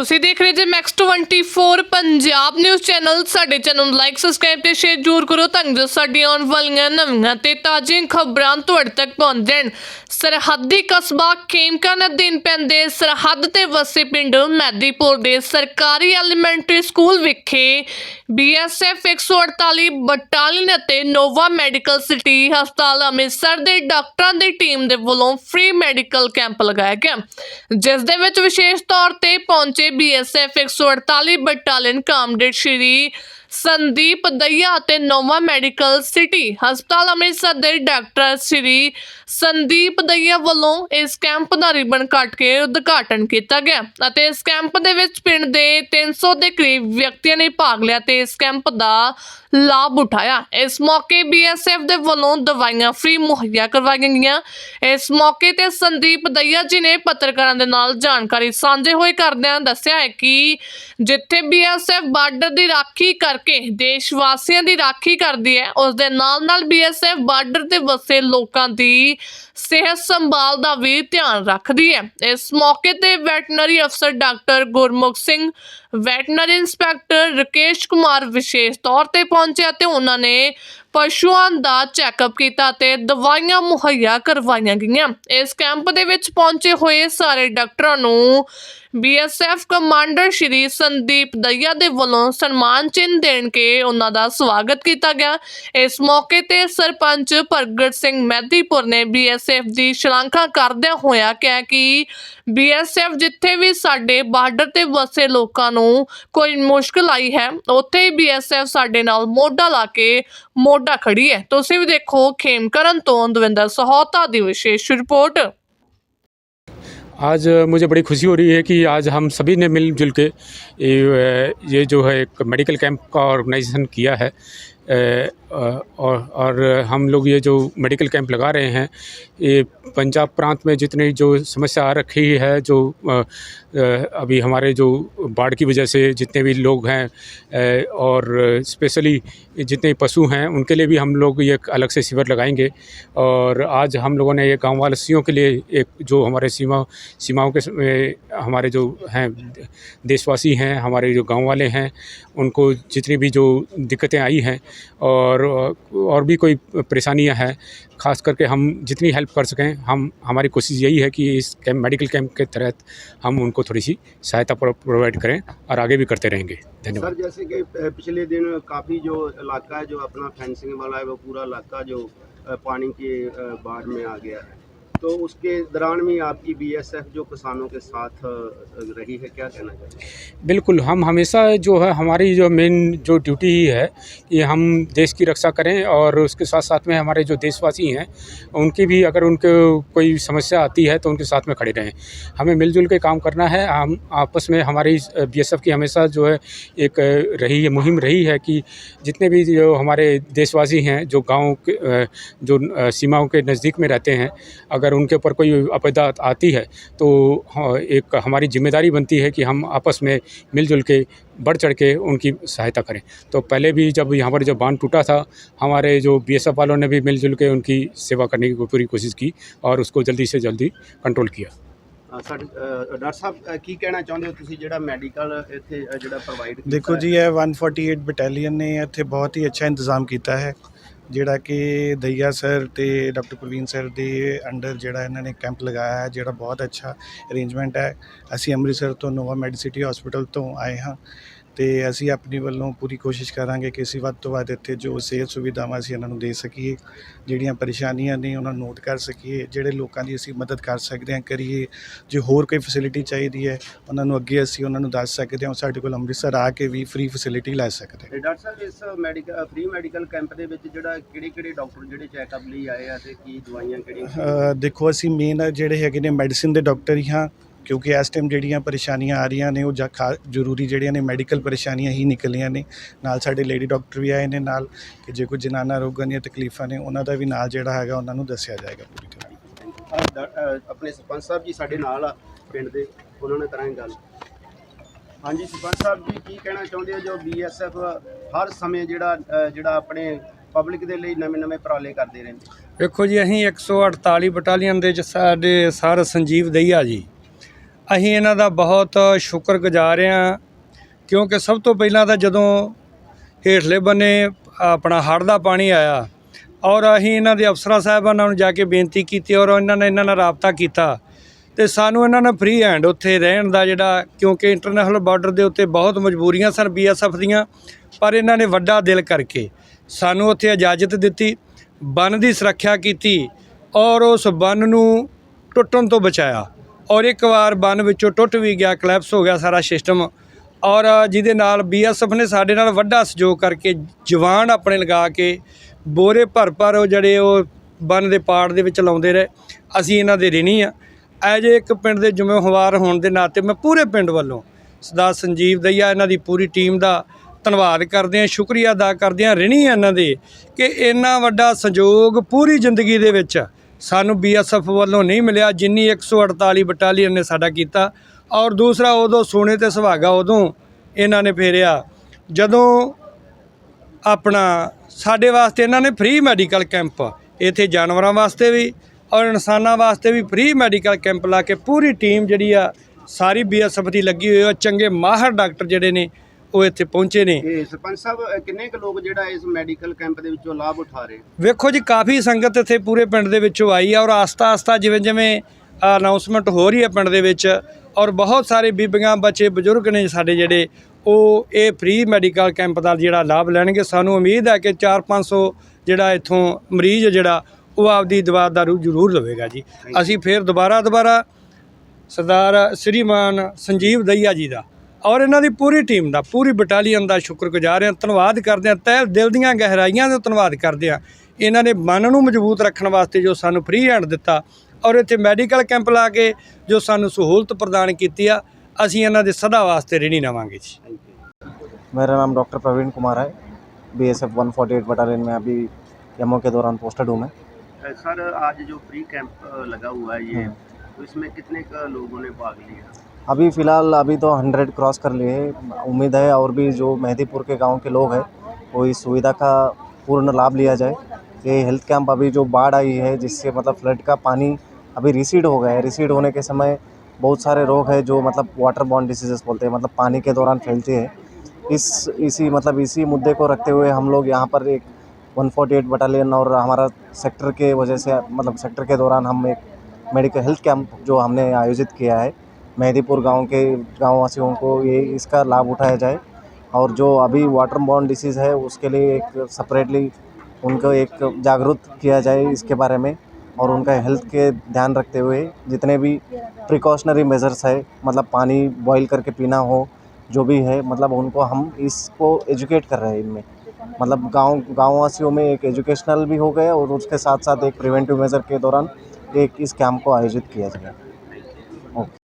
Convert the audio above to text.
ਤੁਸੀਂ ਦੇਖ ਰਹੇ ਜੇ ਮੈਕਸ 24 ਪੰਜਾਬ ਨਿਊਜ਼ ਚੈਨਲ ਸਾਡੇ ਚੈਨਲ ਨੂੰ ਲਾਈਕ ਸਬਸਕ੍ਰਾਈਬ ਤੇ ਸ਼ੇਅਰ ਜ਼ਰੂਰ ਕਰੋ ਤਾਂ ਜੋ ਸਾਡੀਆਂ ਆਉਣ ਵਾਲੀਆਂ ਨਵੀਆਂ ਤੇ ਤਾਜ਼ੀਆਂ ਖਬਰਾਂ ਤੁਹਾਡੇ ਤੱਕ ਪਹੁੰਚਣ ਸਰਹੱਦੀ ਕਸਬਾ ਖੇਮਕਰਨ ਅਧੀਨ ਪੈਂਦੇ ਸਰਹੱਦ ਤੇ ਵਸੇ ਪਿੰਡ ਮੈਦੀਪੁਰ ਦੇ ਸਰਕਾਰੀ ਐਲੀਮੈਂਟਰੀ ਸਕੂਲ ਵਿਖੇ ਬੀਐਸਐਫ 148 ਬਟਾਲੀਅਨ ਅਤੇ ਨੋਵਾ ਮੈਡੀਕਲ ਸਿਟੀ ਹਸਪਤਾਲ ਅੰਮ੍ਰਿਤਸਰ ਦੇ ਡਾਕਟਰਾਂ ਦੀ ਟੀਮ ਦੇ ਵੱਲੋਂ ਫ੍ਰੀ ਮੈਡੀਕਲ ਕੈਂਪ ਲਗਾਇਆ ਗਿਆ। ਜਿਸ ਦੇ ਵਿੱਚ ਵਿਸ਼ੇਸ਼ ਤੌਰ ਤੇ ਪਹੁੰਚੇ BSF 148 battalion comrade Shri Sandeep Daiya ਅਤੇ ਨੋਵਾ ਮੈਡੀਕਲ ਸਿਟੀ ਹਸਪਤਾਲ ਅੰਮ੍ਰਿਤਸਰ ਦੇ ਡਾਕਟਰ ਸ਼੍ਰੀ ਸੰਦੀਪ ਦਈਆ ਵੱਲੋਂ ਇਸ ਕੈਂਪ ਦਾ ਰਿਬਨ ਕੱਟ ਕੇ ਉਦਘਾਟਨ ਕੀਤਾ ਗਿਆ ਅਤੇ ਇਸ ਕੈਂਪ ਦੇ ਵਿੱਚ ਪਿੰਡ ਦੇ 300 ਦੇ ਕਰੀਬ ਵਿਅਕਤੀਆਂ ਨੇ ਭਾਗ ਲਿਆ ਤੇ ਇਸ ਕੈਂਪ ਦਾ ਲਾਭ ਉਠਾਇਆ। ਇਸ ਮੌਕੇ ਬੀਐਸਐਫ ਦੇ ਵੱਲੋਂ ਦਵਾਈਆਂ ਫ੍ਰੀ ਮੁਹੱਈਆ ਕਰਵਾਈਆਂ ਗਈਆਂ। ਇਸ ਮੌਕੇ ਤੇ ਸੰਦੀਪ ਦਈਆ ਜੀ ਨੇ ਪੱਤਰਕਾਰਾਂ ਦੇ ਨਾਲ ਜਾਣਕਾਰੀ ਸਾਂਝੇ ਹੋਏ ਕਰਦਿਆਂ ਦੱਸਿਆ ਹੈ ਕਿ ਜਿੱਥੇ ਬੀਐਸਐਫ ਬਾਰਡਰ ਦੀ ਰਾਖੀ ਕਰ ਕਰਕੇ ਦੇਸ਼ ਵਾਸੀਆਂ ਦੀ ਰਾਖੀ ਕਰਦੀ ਹੈ। ਉਸ ਦੇ ਨਾਲ ਨਾਲ ਬੀਐਸਐਫ ਬਾਰਡਰ ਤੇ ਵਸੇ ਲੋਕਾਂ ਦੀ ਸਿਹਤ ਸੰਭਾਲ ਦਾ ਵੀ ਧਿਆਨ ਰੱਖਦੀ ਹੈ। ਇਸ ਮੌਕੇ ਤੇ ਵੈਟਰਨਰੀ ਅਫਸਰ doctor Gurmukh Singh veterinary inspector Rakesh Kumar ਵਿਸ਼ੇਸ਼ ਤੌਰ ਤੇ ਪਹੁੰਚੇ ਅਤੇ ਉਹਨਾਂ ਨੇ ਪਸ਼ੂਆਂ ਦਾ ਚੈੱਕਅਪ ਕੀਤਾ ਤੇ ਦਵਾਈਆਂ ਮੁਹੱਈਆ ਕਰਵਾਈਆਂ ਗਈਆਂ। ਇਸ ਕੈਂਪ ਦੇ ਵਿੱਚ ਪਹੁੰਚੇ ਹੋਏ ਸਾਰੇ ਡਾਕਟਰਾਂ ਨੂੰ ਬੀਐਸਐਫ ਕਮਾਂਡਰ ਸ਼੍ਰੀ ਸੰਦੀਪ ਦਈਆ ਦੇ ਵੱਲੋਂ ਸਨਮਾਨ ਚਿੰਨ੍ਹ ਦੇਣ ਕੇ ਉਹਨਾਂ ਦਾ ਸਵਾਗਤ ਕੀਤਾ ਗਿਆ। ਇਸ ਮੌਕੇ ਤੇ ਸਰਪੰਚ ਪ੍ਰਗਟ ਸਿੰਘ ਮਹਿਦੀਪੁਰ ਨੇ ਬੀਐਸਐਫ ਦੀ ਸ਼ਲਾਘਾ ਕਰਦਿਆਂ ਹੋਇਆ ਕਿਹਾ ਕਿ ਬੀਐਸਐਫ ਜਿੱਥੇ ਵੀ ਸਾਡੇ ਬਾਰਡਰ ਤੇ ਵਸੇ ਲੋਕਾਂ ਨੂੰ ਕੋਈ ਮੁਸ਼ਕਲ ਆਈ ਹੈ, ਉੱਥੇ ਹੀ ਬੀਐਸਐਫ ਸਾਡੇ ਨਾਲ ਮੋਢਾ ਲਾ ਕੇ ਮੋ ਮੋਢਾ ਖੜੀ ਹੈ ਤੁਸੀਂ ਵੀ ਦੇਖੋ ਖੇਮਕਰਨ ਤੋਂ ਦਵਿੰਦਰ ਸਹੋਤਾ ਦੀ ਵਿਸ਼ੇਸ਼ ਰਿਪੋਰਟ आज मुझे बड़ी खुशी हो रही है कि आज हम सभी ने मिलजुल के ये ये जो है एक मेडिकल कैंप का ऑर्गेनाइजेशन किया है अ, और और हम लोग ये जो मेडिकल कैंप लगा रहे हैं, ये पंजाब प्रांत में जितनी जो समस्या आ रखी है, जो अभी हमारे जो बाढ़ की वजह से जितने भी लोग हैं और स्पेशली जितने पशु हैं, उनके लिए भी हम लोग ये अलग से शिविर लगाएँगे। और आज हम लोगों ने ये गाँव वासियों के लिए एक जो हमारे सीमा, सीमाओं के हमारे जो हैं, देशवासी हैं, हमारे जो गाँव वाले हैं, उनको जितनी भी जो दिक्कतें आई हैं, और और और भी कोई परेशानियाँ हैं, खास करके हम जितनी हेल्प कर सकें, हम, हमारी कोशिश यही है कि इस कैंप मेडिकल कैंप के तहत हम उनको थोड़ी सी सहायता प्रोवाइड करें और आगे भी करते रहेंगे। धन्यवाद। सर, जैसे कि पिछले दिन काफ़ी जो इलाका है, जो अपना फेंसिंग वाला है, वो पूरा इलाका जो पानी के बाढ़ में आ गया है। तो उसके दौरान भी आपकी बीएसएफ जो किसानों के साथ रही है, क्या कहना चाहिए बिल्कुल, हम हमेशा जो है, हमारी जो मेन जो ड्यूटी ही है कि हम देश की रक्षा करें और उसके साथ साथ में हमारे जो देशवासी हैं, उनकी भी अगर उनको कोई समस्या आती है तो उनके साथ में खड़े रहें। हमें मिलजुल के काम करना है। हम आपस में हमारी बीएसएफ की हमेशा जो है, एक रही है, मुहिम रही है कि जितने भी जो हमारे देशवासी हैं, जो गाँव के जो सीमाओं के नज़दीक में रहते हैं, अगर उनके ऊपर कोई आपदा आती है तो हाँ, एक हमारी जिम्मेदारी बनती है कि हम आपस में मिलजुल के बढ़ चढ़ के उनकी सहायता करें तो पहले भी जब यहाँ पर जब बांध टूटा था हमारे जो बीएसएफ वालों ने भी मिलजुल के उनकी सेवा करने की पूरी कोशिश की और उसको जल्दी से जल्दी कंट्रोल किया ਅ, ਸਾਡੇ ਅ, ਡਾਕਟਰ ਸਾਹਿਬ ਅ, ਕੀ ਕਹਿਣਾ ਚਾਹੁੰਦੇ ਹੋ ਤੁਸੀਂ ਜਿਹੜਾ ਮੈਡੀਕਲ ਇੱਥੇ ਅ, ਜਿਹੜਾ ਪ੍ਰੋਵਾਈਡ ਦੇਖੋ ਜੀ ਇਹ 148 ਬਟਾਲੀਅਨ ਨੇ ਇੱਥੇ ਬਹੁਤ ਹੀ ਅੱਛਾ ਇੰਤਜ਼ਾਮ ਕੀਤਾ ਹੈ ਜਿਹੜਾ ਕਿ ਦਈਆ ਸਰ ਅਤੇ ਡਾਕਟਰ ਪ੍ਰਵੀਨ ਸਰ ਦੇ ਅੰਡਰ ਜਿਹੜਾ ਇਹਨਾਂ ਨੇ ਕੈਂਪ ਲਗਾਇਆ ਹੈ, ਜਿਹੜਾ ਬਹੁਤ ਅੱਛਾ ਅਰੇਂਜਮੈਂਟ ਹੈ। ਅਸੀਂ ਅੰਮ੍ਰਿਤਸਰ ਤੋਂ ਨੋਵਾ ਮੈਡੀਸਿਟੀ ਹਸਪੀਟਲ ਤੋਂ ਆਏ ਹਾਂ। ਤੇ ਅਸੀਂ ਆਪਣੀ ਵੱਲੋਂ ਪੂਰੀ ਕੋਸ਼ਿਸ਼ ਕਰਾਂਗੇ ਕਿ ਅਸੀਂ ਵੱਧ ਤੋਂ ਵੱਧ ਇੱਥੇ ਜੋ ਸਿਹਤ ਸੁਵਿਧਾਵਾਂ ਅਸੀਂ ਇਹਨਾਂ ਨੂੰ ਦੇ ਸਕੀਏ ਜਿਹੜੀਆਂ ਪਰੇਸ਼ਾਨੀਆਂ ਨੇ ਉਹਨਾਂ ਨੂੰ ਨੋਟ ਕਰ ਸਕੀਏ ਜਿਹੜੇ ਲੋਕਾਂ ਦੀ ਅਸੀਂ ਮਦਦ ਕਰ ਸਕਦੇ ਹਾਂ ਕਰੀਏ ਜੇ ਹੋਰ ਕੋਈ ਫੈਸਿਲਿਟੀ ਚਾਹੀਦੀ ਹੈ ਉਹਨਾਂ ਨੂੰ ਅੱਗੇ ਅਸੀਂ ਉਹਨਾਂ ਨੂੰ ਦੱਸ ਸਕਦੇ ਹਾਂ ਸਾਡੇ ਕੋਲ ਅੰਮ੍ਰਿਤਸਰ ਆ ਕੇ ਵੀ ਫ੍ਰੀ ਫੈਸਿਲਿਟੀ ਲੈ ਸਕਦੇ ਤੇ ਡਾਕਟਰ ਸਾਹਿਬ ਇਸ ਮੈਡੀਕਲ ਫ੍ਰੀ ਮੈਡੀਕਲ ਕੈਂਪ ਦੇ ਵਿੱਚ ਜਿਹੜਾ ਕਿਹੜੇ ਕਿਹੜੇ ਡਾਕਟਰ ਜਿਹੜੇ ਚੈੱਕਅਪ ਲਈ ਆਏ ਆ ਤੇ ਕੀ ਦਵਾਈਆਂ ਕਿਹੜੀਆਂ ਦੇਖੋ ਅਸੀਂ ਮੇਨ ਜਿਹੜੇ ਹੈਗੇ ਨੇ ਮੈਡੀਸਿਨ ਦੇ ਡਾਕਟਰ ਹੀ ਹਾਂ। ਕਿਉਂਕਿ ਇਸ ਟਾਈਮ ਜਿਹੜੀਆਂ ਪਰੇਸ਼ਾਨੀਆਂ ਆ ਰਹੀਆਂ ਨੇ ਉਹ ਜਾ ਖਾ- ਜ਼ਰੂਰੀ ਜਿਹੜੀਆਂ ਨੇ ਮੈਡੀਕਲ ਪਰੇਸ਼ਾਨੀਆਂ ਹੀ ਨਿਕਲੀਆਂ ਨੇ। ਨਾਲ ਸਾਡੇ ਲੇਡੀ ਡਾਕਟਰ ਵੀ ਆਏ ਨੇ ਨਾਲ ਕਿ ਜੇ ਕੋਈ ਜਨਾਨਾ ਰੋਗਾਂ ਦੀਆਂ ਤਕਲੀਫਾਂ ਨੇ ਉਹਨਾਂ ਦਾ ਵੀ ਨਾਲ ਜਿਹੜਾ ਹੈਗਾ ਉਹਨਾਂ ਨੂੰ ਦੱਸਿਆ ਜਾਏਗਾ ਪੂਰੀ ਤਰ੍ਹਾਂ। ਆਪਣੇ ਸਰਪੰਚ ਸਾਹਿਬ ਜੀ ਸਾਡੇ ਨਾਲ ਆ ਪਿੰਡ ਦੇ ਉਹਨਾਂ ਨੇ ਕਰਾਂਗੇ ਗੱਲ। ਹਾਂਜੀ ਸਰਪੰਚ ਸਾਹਿਬ ਜੀ ਕੀ ਕਹਿਣਾ ਚਾਹੁੰਦੇ ਹੋ? ਜੋ ਬੀਐਸਐਫ ਹਰ ਸਮੇਂ ਜਿਹੜਾ ਜਿਹੜਾ ਆਪਣੇ ਪਬਲਿਕ ਦੇ ਲਈ ਨਵੇਂ-ਨਵੇਂ ਉਪਰਾਲੇ ਕਰਦੇ ਰਹਿੰਦੇ ਵੇਖੋ ਜੀ ਅਸੀਂ 148 ਬਟਾਲੀਅਨ ਦੇ ਸਾਡੇ ਸਰ ਸੰਜੀਵ ਦਈਆ ਜੀ ਅਸੀਂ ਇਹਨਾਂ ਦਾ ਬਹੁਤ ਸ਼ੁਕਰਗੁਜ਼ਾਰ ਹਾਂ, ਕਿਉਂਕਿ ਸਭ ਤੋਂ ਪਹਿਲਾਂ ਤਾਂ ਜਦੋਂ ਹੇਠਲੇ ਬੰਨੇ ਆਪਣਾ ਹੜ੍ਹ ਦਾ ਪਾਣੀ ਆਇਆ ਔਰ ਅਸੀਂ ਇਹਨਾਂ ਦੇ ਅਫਸਰਾਂ ਸਾਹਿਬਾਨਾਂ ਨੂੰ ਜਾ ਕੇ ਬੇਨਤੀ ਕੀਤੀ ਔਰ ਇਹਨਾਂ ਨੇ ਇਹਨਾਂ ਨਾਲ ਰਾਬਤਾ ਕੀਤਾ ਤੇ ਸਾਨੂੰ ਇਹਨਾਂ ਨੇ ਫ੍ਰੀ ਹੈਂਡ ਉੱਥੇ ਰਹਿਣ ਦਾ ਜਿਹੜਾ, ਕਿਉਂਕਿ ਇੰਟਰਨੈਸ਼ਨਲ ਬਾਰਡਰ ਦੇ ਉੱਤੇ ਬਹੁਤ ਮਜਬੂਰੀਆਂ ਸਨ ਬੀਐਸਐਫ ਦੀਆਂ, ਪਰ ਇਹਨਾਂ ਨੇ ਵੱਡਾ ਦਿਲ ਕਰਕੇ ਸਾਨੂੰ ਉੱਥੇ ਇਜਾਜ਼ਤ ਦਿੱਤੀ, ਬੰਨ ਦੀ ਸੁਰੱਖਿਆ ਕੀਤੀ ਔਰ ਉਸ ਬੰਨ ਨੂੰ ਟੁੱਟਣ ਤੋਂ ਬਚਾਇਆ। ਔਰ ਇੱਕ ਵਾਰ ਬੰਨ ਵਿੱਚੋਂ ਟੁੱਟ ਵੀ ਗਿਆ ਕਲੈਪਸ ਹੋ ਗਿਆ ਸਾਰਾ ਸਿਸਟਮ ਔਰ ਜਿਹਦੇ ਨਾਲ ਬੀਐਸਐਫ ਨੇ ਸਾਡੇ ਨਾਲ ਵੱਡਾ ਸਹਿਯੋਗ ਕਰਕੇ ਜਵਾਨ ਆਪਣੇ ਲਗਾ ਕੇ ਬੋਰੇ ਭਰ ਭਰ ਉਹ ਜਿਹੜੇ ਉਹ ਬੰਨ ਦੇ ਪਾੜ ਦੇ ਵਿੱਚ ਲਾਉਂਦੇ ਰਹੇ। ਅਸੀਂ ਇਹਨਾਂ ਦੇ ਰਿਣੀ ਆ। ਐਜ ਇੱਕ ਪਿੰਡ ਦੇ ਜ਼ਿੰਮੇਵਾਰ ਹੋਣ ਦੇ ਨਾਤੇ ਮੈਂ ਪੂਰੇ ਪਿੰਡ ਵੱਲੋਂ ਸਰਦਾਰ ਸੰਜੀਵ ਦਈਆ, ਇਹਨਾਂ ਦੀ ਪੂਰੀ ਟੀਮ ਦਾ ਧੰਨਵਾਦ ਕਰਦੇ ਹਾਂ, ਸ਼ੁਕਰੀਆ ਅਦਾ ਕਰਦੇ ਹਾਂ। ਰਿਣੀ ਆ ਇਹਨਾਂ ਦੇ ਕਿ ਇੰਨਾ ਵੱਡਾ ਸਹਿਯੋਗ ਪੂਰੀ ਜ਼ਿੰਦਗੀ ਦੇ ਵਿੱਚ ਸਾਨੂੰ ਬੀਐਸਐਫ ਵੱਲੋਂ ਨਹੀਂ ਮਿਲਿਆ, ਜਿੰਨੀ 148 ਬਟਾਲੀਅਨ ਨੇ ਸਾਡਾ ਕੀਤਾ ਔਰ ਦੂਸਰਾ ਉਦੋਂ ਸੋਨੇ ਤੇ ਸੁਹਾਗਾ ਉਦੋਂ ਇਹਨਾਂ ਨੇ ਫੇਰਿਆ। ਜਦੋਂ ਆਪਣਾ ਸਾਡੇ ਵਾਸਤੇ ਇਹਨਾਂ ਨੇ ਫ੍ਰੀ ਮੈਡੀਕਲ ਕੈਂਪ ਇੱਥੇ ਜਾਨਵਰਾਂ ਵਾਸਤੇ ਵੀ ਔਰ ਇਨਸਾਨਾਂ ਵਾਸਤੇ ਵੀ ਫ੍ਰੀ ਮੈਡੀਕਲ ਕੈਂਪ ਲਾ ਕੇ ਪੂਰੀ ਟੀਮ ਜਿਹੜੀ ਆ, ਸਾਰੀ ਬੀਐਸਐਫ ਦੀ ਲੱਗੀ ਹੋਈ ਆ। ਚੰਗੇ ਮਾਹਰ ਡਾਕਟਰ ਜਿਹੜੇ ਨੇ ਉਹ ਇੱਥੇ ਪਹੁੰਚੇ ਨੇ। ਇਹ ਸਰਪੰਚ ਸਾਹਿਬ ਕਿੰਨੇ ਕੁ ਲੋਕ ਜਿਹੜਾ ਇਸ ਮੈਡੀਕਲ ਕੈਂਪ ਦੇ ਵਿੱਚੋਂ ਲਾਭ ਉਠਾ ਰਹੇ? ਵੇਖੋ ਜੀ ਕਾਫੀ ਸੰਗਤ ਇੱਥੇ ਪੂਰੇ ਪਿੰਡ ਦੇ ਵਿੱਚੋਂ ਆਈ ਆ ਔਰ ਆਸਤਾ ਆਸਤਾ ਜਿਵੇਂ ਜਿਵੇਂ ਅਨਾਉਂਸਮੈਂਟ ਹੋ ਰਹੀ ਹੈ ਪਿੰਡ ਦੇ ਵਿੱਚ ਔਰ ਬਹੁਤ ਸਾਰੇ ਬੀਬੀਆਂ ਬੱਚੇ ਬਜ਼ੁਰਗ ਨੇ ਸਾਡੇ ਜਿਹੜੇ ਉਹ ਇਹ ਫ੍ਰੀ ਮੈਡੀਕਲ ਕੈਂਪ ਦਾ ਜਿਹੜਾ ਲਾਭ ਲੈਣਗੇ। ਸਾਨੂੰ ਉਮੀਦ ਹੈ ਕਿ 4-500 ਜਿਹੜਾ ਇੱਥੋਂ ਮਰੀਜ਼ ਜਿਹੜਾ ਉਹ ਆਪਦੀ ਦਵਾ ਦਾਰੂ ਜ਼ਰੂਰ ਲਵੇਗਾ ਜੀ। ਅਸੀਂ ਫਿਰ ਦੁਬਾਰਾ ਦੁਬਾਰਾ ਸਰਦਾਰ ਸ੍ਰੀਮਾਨ ਸੰਜੀਵ ਦਈਆ ਜੀ ਦਾ ਔਰ ਇਹਨਾਂ ਦੀ ਪੂਰੀ ਟੀਮ ਦਾ ਪੂਰੀ ਬਟਾਲੀਅਨ ਦਾ ਸ਼ੁਕਰਗੁਜ਼ਾਰ ਹਾਂ ਧੰਨਵਾਦ ਕਰਦੇ ਹਾਂ ਤਹਿ ਦਿਲ ਦੀਆਂ ਗਹਿਰਾਈਆਂ ਤੋਂ ਧੰਨਵਾਦ ਕਰਦੇ ਹਾਂ ਇਹਨਾਂ ਨੇ ਮਨ ਨੂੰ ਮਜ਼ਬੂਤ ਰੱਖਣ ਵਾਸਤੇ ਜੋ ਸਾਨੂੰ ਫ੍ਰੀ ਹੈਂਡ ਦਿੱਤਾ ਔਰ ਇੱਥੇ ਮੈਡੀਕਲ ਕੈਂਪ ਲਾ ਕੇ ਜੋ ਸਾਨੂੰ ਸਹੂਲਤ ਪ੍ਰਦਾਨ ਕੀਤੀ ਆ ਅਸੀਂ ਇਹਨਾਂ ਦੇ ਸਦਾ ਵਾਸਤੇ ਰਹਿਣੀ ਰਵਾਂਗੇ ਜੀ ਥੈਂਕ ਯੂ मेरा नाम डॉक्टर प्रवीण कुमार है B S F one forty eight battalion में अभी यमो के दौरान पोस्टेड हूँ मैं अ, सर आज जो फ्री कैंप अ, लगा हुआ है ये तो इसमें कितने का लोगों ने भाग लिया अभी फ़िलहाल अभी तो हंड्रेड क्रॉस कर लिए उम्मीद है और भी जो मेहदीपुर के गाँव के लोग हैं वो इस सुविधा का पूर्ण लाभ लिया जाए। ये हेल्थ कैंप अभी जो बाढ़ आई है, जिससे मतलब फ्लड का पानी अभी रिसीड हो गया है। रिसीड होने के समय बहुत सारे रोग है जो मतलब वाटर बॉर्न डिसीजेस बोलते हैं मतलब पानी के दौरान फैलते हैं। इस, इसी मतलब इसी मुद्दे को रखते हुए हम लोग यहाँ पर एक 148 बटालियन और हमारा सेक्टर के वजह से मतलब सेक्टर के दौरान हम एक मेडिकल हेल्थ कैंप जो हमने आयोजित किया है। मेहदीपुर गाँव के गाँव वासियों को ये इसका लाभ उठाया जाए और जो अभी वाटर बॉर्न डिसीज़ है, उसके लिए एक सेपरेटली उनको एक जागरूक किया जाए इसके बारे में और उनका हेल्थ के ध्यान रखते हुए जितने भी प्रिकॉशनरी मेजर्स है मतलब पानी बॉईल करके पीना हो, जो भी है मतलब उनको हम इसको एजुकेट कर रहे हैं इनमें। मतलब गाँव, गाँववासियों में एक एजुकेशनल भी हो गया और उसके साथ साथ एक प्रिवेंटिव मेजर के दौरान एक इस कैंप को आयोजित किया जाए। ओके।